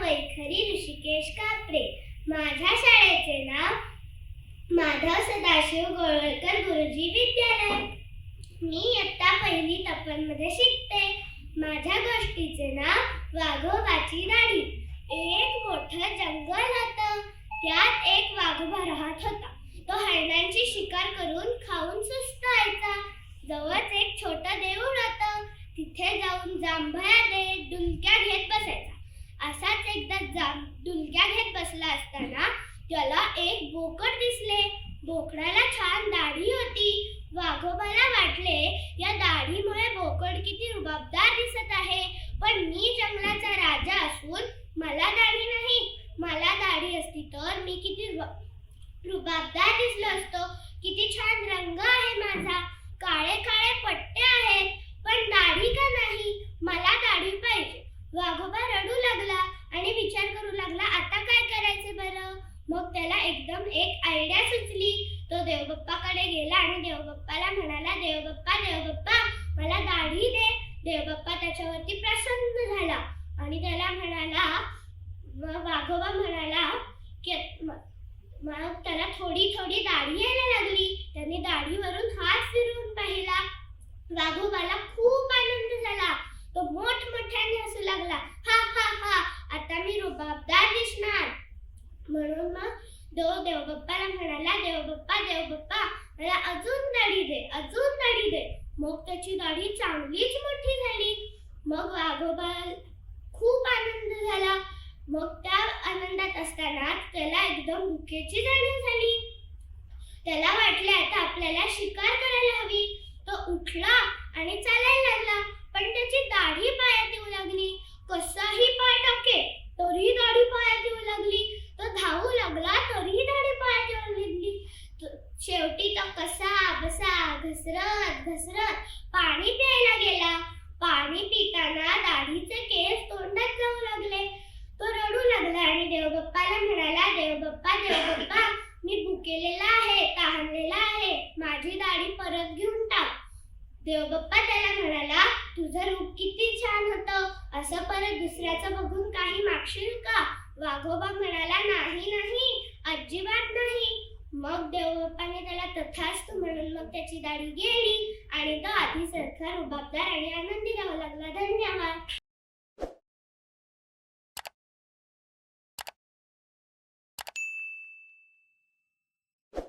वैखरी ऋषिकेश कापरे. माझ्या शाळेचे नाव माधव सदाशिव गोळकर गुरुजी विद्यालय. मी इयत्ता पहिली तपनमध्ये शिकते. माझ्या गोष्टीचे नाव वाघोबाची राणी. एक मोठं जंगल होतं. त्यात एक वाघोबा राहत होता. तो हरणांची शिकार करून खाऊन सुस्तायचा जवळच एक छोटं देऊळ होतं. जांभया दे डुलक्या घेत बसायचा. असाच एकदा जाम डुलक्या घेत बसला असताना त्याला एक बोकड दिसले. बोकडाला छान दाढी होती. वाघोबाला वाटले या दाढीमुळे बोकड किती रुबाबदार दिसत आहे. पण मी जंगलाचा राजा असून मला दाढी नाही. मला दाढी असती तर मी किती रुबाबदार दिसलो असतो. किती छान रंग आहे माझा. काळे काळे पट्टे आहेत पण दाढी का नाही मला दाढी पाहिजे वाघोबा रडू लागला आणि विचार करू लागला आता काय करायचे बरं मग त्याला एकदम एक आयडिया सुचली तो देवबाप्पाकडे गेला आणि देवबाप्पाला म्हणाला देवबाप्पा देवबाप्पा मला दाढी दे. देवबाप्पा त्याच्यावरती प्रसन्न झाला आणि त्याला म्हणाला वाघोबा म्हणाला की मग त्याला थोडी थोडी दाढी यायला लागली. त्याने दाढीवरून हात फिरवून पाहिला. वाघोबाला खूप आनंद झाला. तो मोठमोठ्याने हसू लागला. हा हा हा आता मी रुबाबदार दिसणार. म्हणून मग देव देवबाप्पाला म्हणाला देवबाप्पा देवबाप्पा मला अजून दाढी दे अजून दाढी दे. मग त्याची दाढी चांगलीच मोठी झाली. मग वाघोबा खूप आनंद झाला. मग त्या आनंदात असताना त्याला एकदम भुकेची जाणीव झाली. त्याला वाटले आता आपल्याला शिकार करायला हवी. तो उठला आणि चालायला लागला पण त्याची दाढी पायात येऊ लागली कसाही पाय टाके तरी दाढी पायात येऊ लागली तो धावू लागला तरी दाढी पायात येऊ लागली तो- शेवटी तो कसा बसा घसरत घसरत पाणी प्यायला गेला. पाणी पिताना दाढीचे केस तोंडात जाऊ लागले. तो रडू लागला आणि देवबाप्पाला म्हणाला देवबाप्पा देवबाप्पा मी भुकेलेला आहे तहानलेला आहे. माझी दाढी परत घेऊन टाक. देवबाप्पा त्याला म्हणाला तुझं रूप किती छान होतं. असं परत दुसऱ्याचं बघून काही मागशील का? वाघोबा म्हणाला नाही नाही अजिबात नाही. मग देवबाप्पाने तथाच तथास्तु म्हणून मग त्याची दाढी गेली आणि तो आधी सरकार रुबाबदार आणि आनंदी राहू लागला. धन्यवाद.